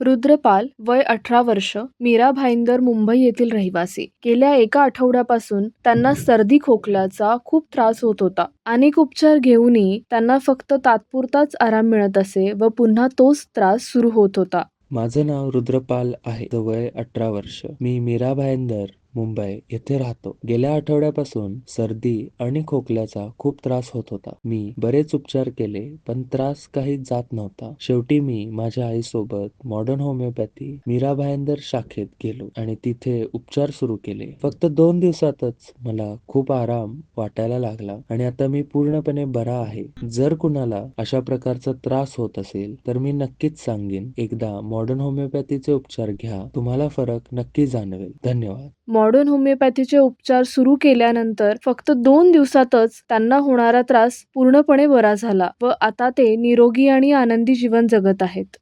रुद्रपाल वय अठरा वर्ष मीरा भाईंदर मुंबई येथील रहिवासी. गेल्या एका आठवड्यापासून त्यांना सर्दी खोकल्याचा खूप त्रास होत होता. अनेक उपचार घेऊनही त्यांना फक्त तात्पुरताच आराम मिळत असे व पुन्हा तोच त्रास सुरू होत होता. माझं नाव रुद्रपाल आहे. वय अठरा वर्ष. मी मीरा भाईंदर मुंबई येथे राहतो. गेल्या आठवड्यापासून सर्दी आणि खोकल्याचा खूप त्रास होत होता. मी बरेच उपचार केले पण त्रास काही जात नव्हता. शेवटी मी माझ्या आईसोबत मॉडर्न होमिओपॅथी मीरा भायंदर शाखेत गेलो आणि तिथे उपचार सुरू केले. फक्त दोन दिवसातच मला खूप आराम वाटायला लागला आणि आता मी पूर्णपणे बरा आहे. जर कुणाला अशा प्रकारचा त्रास होत असेल तर मी नक्कीच सांगेन. एकदा मॉडर्न होमिओपॅथीचे उपचार घ्या. तुम्हाला फरक नक्की जाणवेल. धन्यवाद. मॉडर्न होमिओपॅथीचे उपचार सुरू केल्यानंतर फक्त दोन दिवसातच त्यांना होणारा त्रास पूर्णपणे बरा झाला व आता ते निरोगी आणि आनंदी जीवन जगत आहेत.